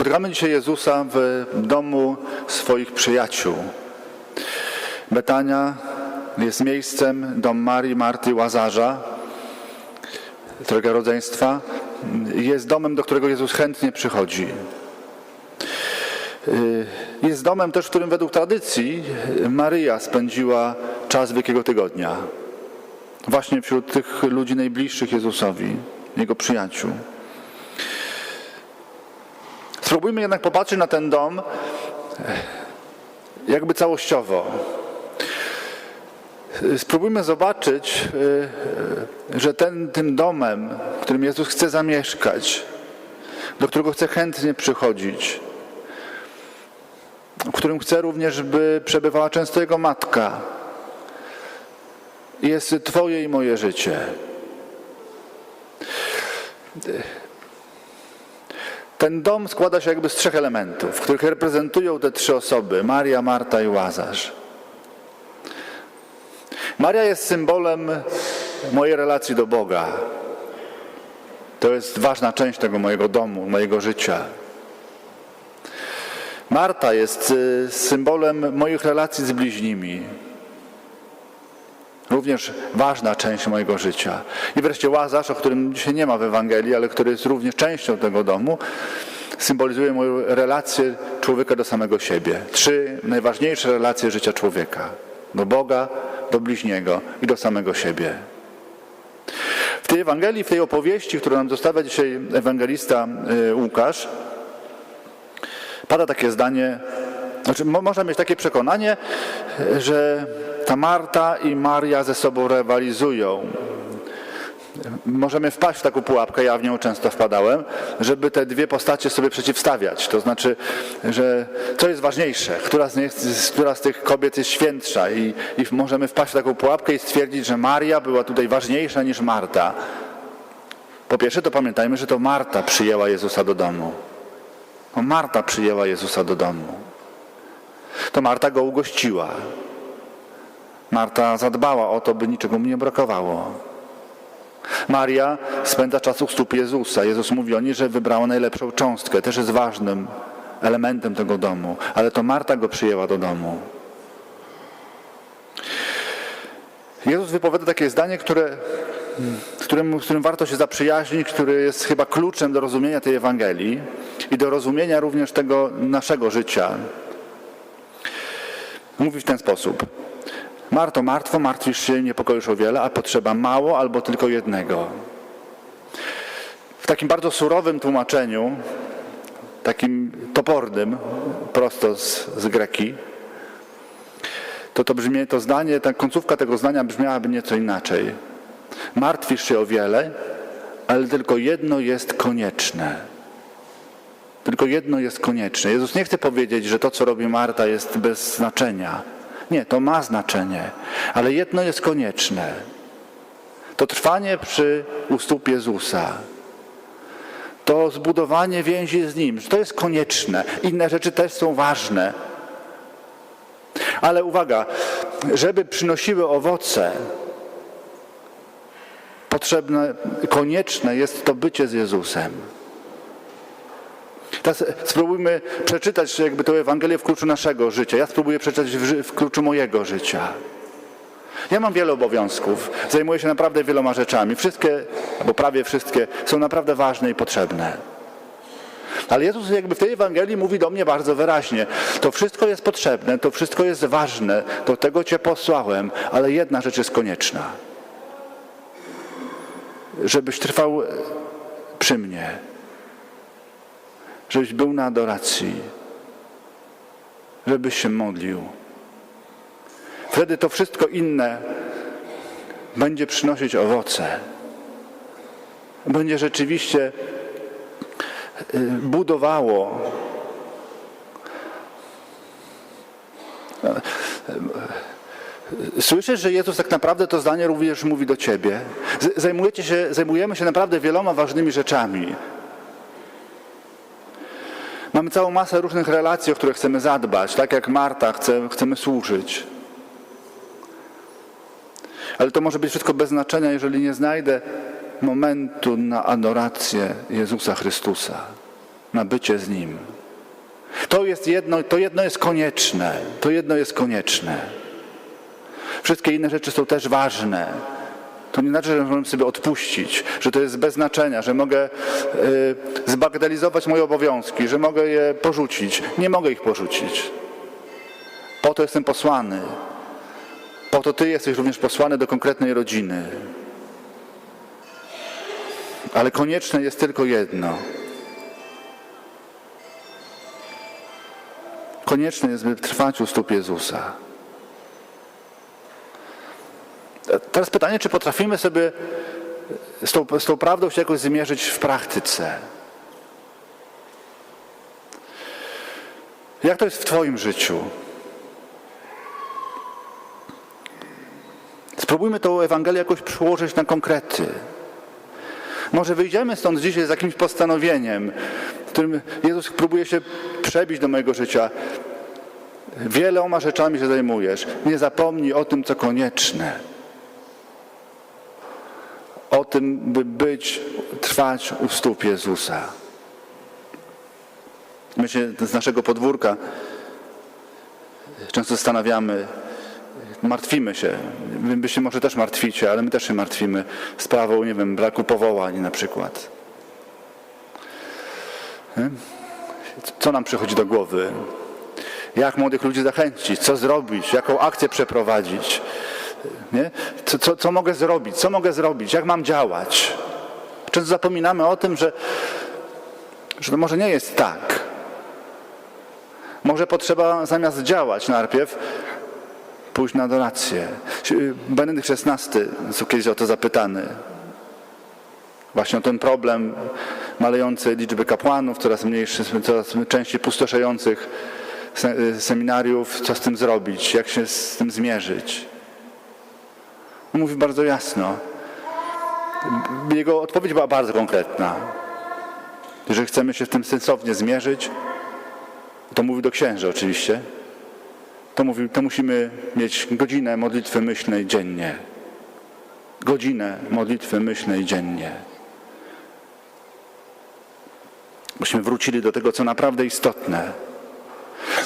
Spotykamy dzisiaj Jezusa w domu swoich przyjaciół. Betania jest miejscem, dom Marii, Marty, Łazarza, którego rodzeństwa. Jest domem, do którego Jezus chętnie przychodzi. Y, Jest domem też, w którym według tradycji Maryja spędziła czas Wielkiego Tygodnia. Właśnie wśród tych ludzi najbliższych Jezusowi, Jego przyjaciół. Spróbujmy jednak popatrzeć na ten dom e, jakby całościowo. Spróbujmy zobaczyć, e, że ten, tym domem, w którym Jezus chce zamieszkać, do którego chce chętnie przychodzić, w którym chce również, by przebywała często Jego matka, jest Twoje i moje życie. Ten dom składa się jakby z trzech elementów, których reprezentują te trzy osoby: Maria, Marta i Łazarz. Maria jest symbolem mojej relacji do Boga. To jest ważna część tego mojego domu, mojego życia. Marta jest y, symbolem moich relacji z bliźnimi. Również ważna część mojego życia. I wreszcie Łazarz, o którym dzisiaj nie ma w Ewangelii, ale który jest również częścią tego domu, symbolizuje moją relację człowieka do samego siebie. Trzy najważniejsze relacje życia człowieka. Do Boga, do bliźniego i do samego siebie. W tej Ewangelii, w tej opowieści, którą nam zostawia dzisiaj ewangelista y, Łukasz, pada takie zdanie, znaczy mo- można mieć takie przekonanie, że ta Marta i Maria ze sobą rywalizują. Możemy wpaść w taką pułapkę, ja w nią często wpadałem, żeby te dwie postacie sobie przeciwstawiać. To znaczy, że co jest ważniejsze, która z, nich, która z tych kobiet jest świętsza i, i możemy wpaść w taką pułapkę i stwierdzić, że Maria była tutaj ważniejsza niż Marta. Po pierwsze, to pamiętajmy, że to Marta przyjęła Jezusa do domu. To Marta przyjęła Jezusa do domu. To Marta go ugościła. Marta zadbała o to, by niczego mu nie brakowało. Maria spędza czas u stóp Jezusa. Jezus mówi o niej, że wybrała najlepszą cząstkę. Też jest ważnym elementem tego domu. Ale to Marta go przyjęła do domu. Jezus wypowiada takie zdanie, które, którym, którym warto się zaprzyjaźnić, które jest chyba kluczem do rozumienia tej Ewangelii i do rozumienia również tego naszego życia. Mówi w ten sposób. Marto, martwo, martwisz się, niepokoisz o wiele, a potrzeba mało albo tylko jednego. W takim bardzo surowym tłumaczeniu, takim topornym, prosto z, z greki, to to brzmi, to zdanie, ta końcówka tego zdania brzmiałaby nieco inaczej. Martwisz się o wiele, ale tylko jedno jest konieczne. Tylko jedno jest konieczne. Jezus nie chce powiedzieć, że to, co robi Marta, jest bez znaczenia. Nie, to ma znaczenie, ale jedno jest konieczne. To trwanie przy u Jezusa. To zbudowanie więzi z Nim. To jest konieczne. Inne rzeczy też są ważne. Ale uwaga, żeby przynosiły owoce, potrzebne, konieczne jest to bycie z Jezusem. Teraz spróbujmy przeczytać jakby tę Ewangelię w kluczu naszego życia. Ja spróbuję przeczytać w, w kluczu mojego życia. Ja mam wiele obowiązków, zajmuję się naprawdę wieloma rzeczami. Wszystkie, albo prawie wszystkie, są naprawdę ważne i potrzebne. Ale Jezus jakby w tej Ewangelii mówi do mnie bardzo wyraźnie. To wszystko jest potrzebne, to wszystko jest ważne, do tego Cię posłałem, ale jedna rzecz jest konieczna. Żebyś trwał przy mnie. Żebyś był na adoracji. Żebyś się modlił. Wtedy to wszystko inne będzie przynosić owoce. Będzie rzeczywiście y, budowało Słyszysz, że Jezus tak naprawdę to zdanie również mówi do ciebie. Zajmujecie się, zajmujemy się naprawdę wieloma ważnymi rzeczami. Mamy całą masę różnych relacji, o które chcemy zadbać, tak jak Marta chce, chcemy służyć. Ale to może być wszystko bez znaczenia, jeżeli nie znajdę momentu na adorację Jezusa Chrystusa. na bycie z Nim. To jest jedno, to jedno jest konieczne. To jedno jest konieczne. Wszystkie inne rzeczy są też ważne. To nie znaczy, że możemy sobie odpuścić, że to jest bez znaczenia, że mogę y, zbagatelizować moje obowiązki, że mogę je porzucić. Nie mogę ich porzucić. Po to jestem posłany. Po to Ty jesteś również posłany do konkretnej rodziny. Ale konieczne jest tylko jedno. Konieczne jest, by trwać u stóp Jezusa. Teraz pytanie, czy potrafimy sobie z tą, z tą prawdą się jakoś zmierzyć w praktyce? Jak to jest w Twoim życiu? Spróbujmy tą Ewangelię jakoś przyłożyć na konkrety. Może wyjdziemy stąd dzisiaj z jakimś postanowieniem, którym Jezus próbuje się przebić do mojego życia. Wieloma rzeczami się zajmujesz. Nie zapomnij o tym, co konieczne. Tym, by być, trwać u stóp Jezusa. My się z naszego podwórka często zastanawiamy, martwimy się. Wy się może też martwicie, ale my też się martwimy sprawą, nie wiem, braku powołań na przykład. Nie? Co nam przychodzi do głowy? Jak młodych ludzi zachęcić? Co zrobić? Jaką akcję przeprowadzić? Nie? Co, co, co mogę zrobić? Co mogę zrobić? Jak mam działać? Często zapominamy o tym, że, że to może nie jest tak. Może potrzeba zamiast działać najpierw, pójść na adorację. Benedykt XVI został kiedyś o to zapytany. Właśnie o ten problem malejącej liczby kapłanów, coraz mniejszy, coraz częściej pustoszejących seminariów, co z tym zrobić, jak się z tym zmierzyć. Mówi bardzo jasno. Jego odpowiedź była bardzo konkretna. Jeżeli chcemy się w tym sensownie zmierzyć, to mówi do księży oczywiście, to, mówi, to musimy mieć godzinę modlitwy myślnej dziennie. Godzinę modlitwy myślnej dziennie. Byśmy wrócili do tego, co naprawdę istotne.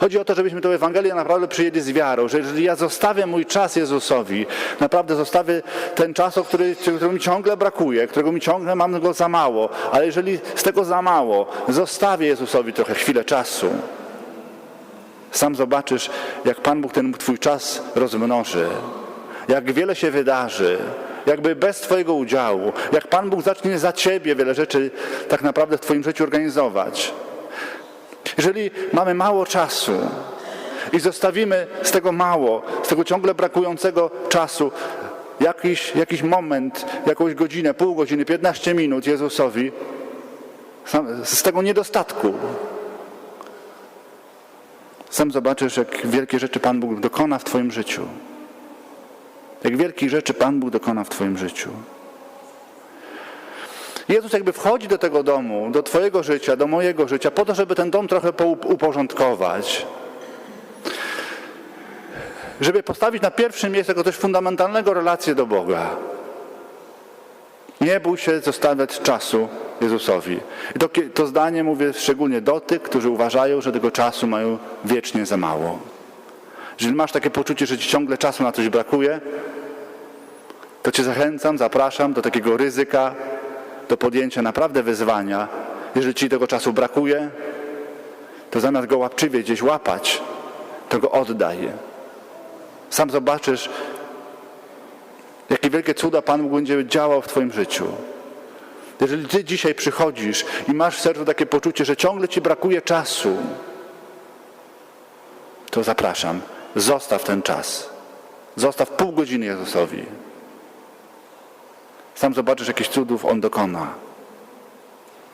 Chodzi o to, żebyśmy tę Ewangelię naprawdę przyjęli z wiarą, że jeżeli ja zostawię mój czas Jezusowi, naprawdę zostawię ten czas, o który, którego mi ciągle brakuje, którego mi ciągle mam go za mało, ale jeżeli z tego za mało, zostawię Jezusowi trochę chwilę czasu, sam zobaczysz, jak Pan Bóg ten Twój czas rozmnoży, jak wiele się wydarzy, jakby bez Twojego udziału, jak Pan Bóg zacznie za Ciebie wiele rzeczy tak naprawdę w Twoim życiu organizować. Jeżeli mamy mało czasu i zostawimy z tego mało, z tego ciągle brakującego czasu, jakiś, jakiś moment, jakąś godzinę, pół godziny, 15 minut Jezusowi, z tego niedostatku, sam zobaczysz, jak wielkie rzeczy Pan Bóg dokona w Twoim życiu. Jak wielkich rzeczy Pan Bóg dokona w Twoim życiu. Jezus jakby wchodzi do tego domu, do Twojego życia, do mojego życia, po to, żeby ten dom trochę uporządkować. Żeby postawić na pierwszym miejscu coś fundamentalnego relację do Boga. Nie bój się zostawiać czasu Jezusowi. I to, to zdanie mówię szczególnie do tych, którzy uważają, że tego czasu mają wiecznie za mało. Jeżeli masz takie poczucie, że ci ciągle czasu na coś brakuje, to cię zachęcam, zapraszam do takiego ryzyka, do podjęcia naprawdę wyzwania. Jeżeli ci tego czasu brakuje, to zamiast go łapczywie gdzieś łapać, to go oddaj. Sam zobaczysz, jakie wielkie cuda Pan będzie działał w Twoim życiu. Jeżeli Ty dzisiaj przychodzisz i masz w sercu takie poczucie, że ciągle Ci brakuje czasu, to zapraszam, zostaw ten czas. Zostaw pół godziny Jezusowi. Sam zobaczysz, jakieś cudów On dokona.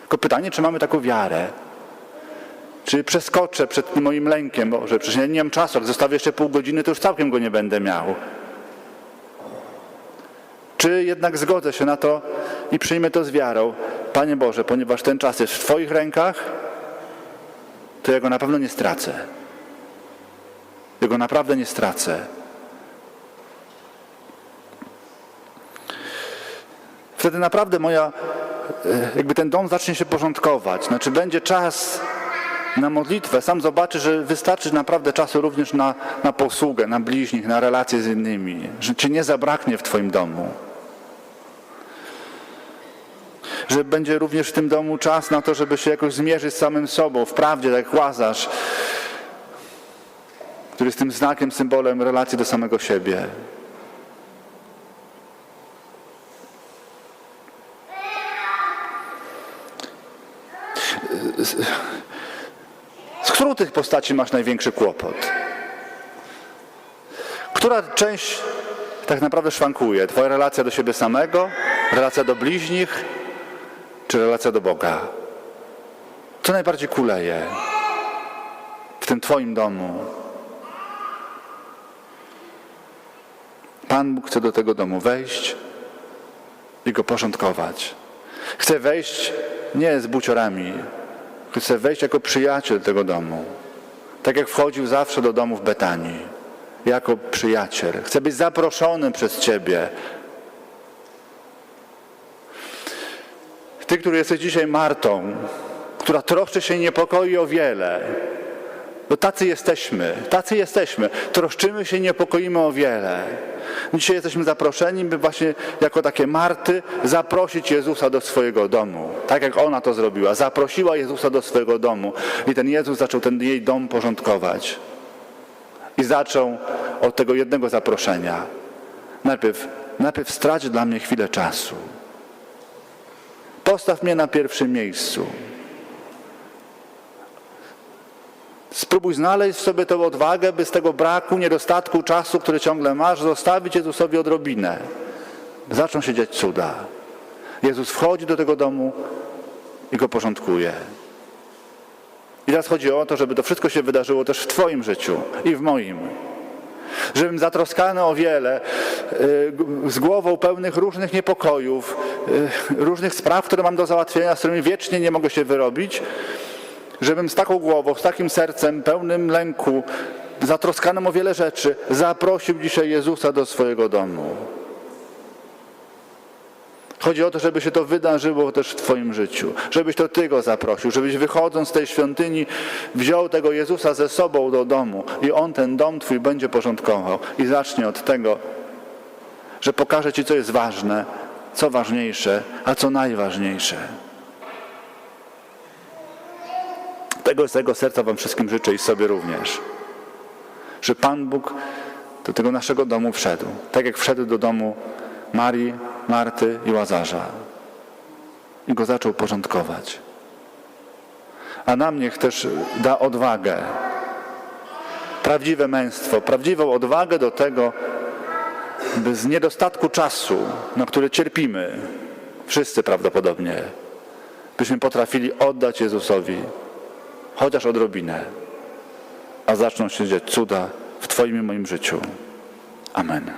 Tylko pytanie, czy mamy taką wiarę? Czy przeskoczę przed tym moim lękiem, bo że przecież ja nie mam czasu, jak zostawię jeszcze pół godziny, to już całkiem go nie będę miał. Czy jednak zgodzę się na to i przyjmę to z wiarą, Panie Boże, ponieważ ten czas jest w Twoich rękach, to ja go na pewno nie stracę. Ja go naprawdę nie stracę. Wtedy naprawdę moja e, jakby ten dom zacznie się porządkować. Znaczy będzie czas na modlitwę, sam zobaczy, że wystarczy naprawdę czasu również na, na posługę, na bliźnich, na relacje z innymi, że cię nie zabraknie w twoim domu. Że będzie również w tym domu czas na to, żeby się jakoś zmierzyć z samym sobą, w prawdzie, tak jak Łazarz, który jest tym znakiem, symbolem relacji do samego siebie. Którą tych postaci masz największy kłopot? Która część tak naprawdę szwankuje? Twoja relacja do siebie samego, relacja do bliźnich, czy relacja do Boga? Co najbardziej kuleje w tym Twoim domu? Pan Bóg chce do tego domu wejść i go porządkować. Chce wejść nie z buciorami, chce wejść jako przyjaciel tego domu. Tak jak wchodził zawsze do domu w Betanii. Jako przyjaciel. Chce być zaproszony przez Ciebie. Ty, który jesteś dzisiaj Martą, która troszczy się i niepokoi o wiele. Bo tacy jesteśmy, tacy jesteśmy. Troszczymy się i niepokoimy o wiele. Dzisiaj jesteśmy zaproszeni, by właśnie jako takie Marty zaprosić Jezusa do swojego domu. Tak jak ona to zrobiła. Zaprosiła Jezusa do swojego domu. I ten Jezus zaczął ten jej dom porządkować. I zaczął od tego jednego zaproszenia. Najpierw, najpierw strać dla mnie chwilę czasu. Postaw mnie na pierwszym miejscu. Spróbuj znaleźć w sobie tę odwagę, by z tego braku, niedostatku czasu, który ciągle masz, zostawić Jezusowi odrobinę. Zaczną się dziać cuda. Jezus wchodzi do tego domu i go porządkuje. I teraz chodzi o to, żeby to wszystko się wydarzyło też w Twoim życiu i w moim. Żebym zatroskany o wiele, y, z głową pełnych różnych niepokojów, y, różnych spraw, które mam do załatwienia, z którymi wiecznie nie mogę się wyrobić, żebym z taką głową, z takim sercem pełnym lęku, zatroskanym o wiele rzeczy, zaprosił dzisiaj Jezusa do swojego domu. Chodzi o to, żeby się to wydarzyło też w Twoim życiu, żebyś to Ty go zaprosił, żebyś wychodząc z tej świątyni wziął tego Jezusa ze sobą do domu i On ten dom Twój będzie porządkował. I zacznie od tego, że pokaże Ci, co jest ważne, co ważniejsze, a co najważniejsze. Tego z tego serca Wam wszystkim życzę i sobie również. Że Pan Bóg do tego naszego domu wszedł. Tak jak wszedł do domu Marii, Marty i Łazarza. I go zaczął porządkować. A nam niech też da odwagę, prawdziwe męstwo, prawdziwą odwagę do tego, by z niedostatku czasu, na który cierpimy, wszyscy prawdopodobnie, byśmy potrafili oddać Jezusowi chociaż odrobinę, a zaczną się dziać cuda w Twoim i moim życiu. Amen.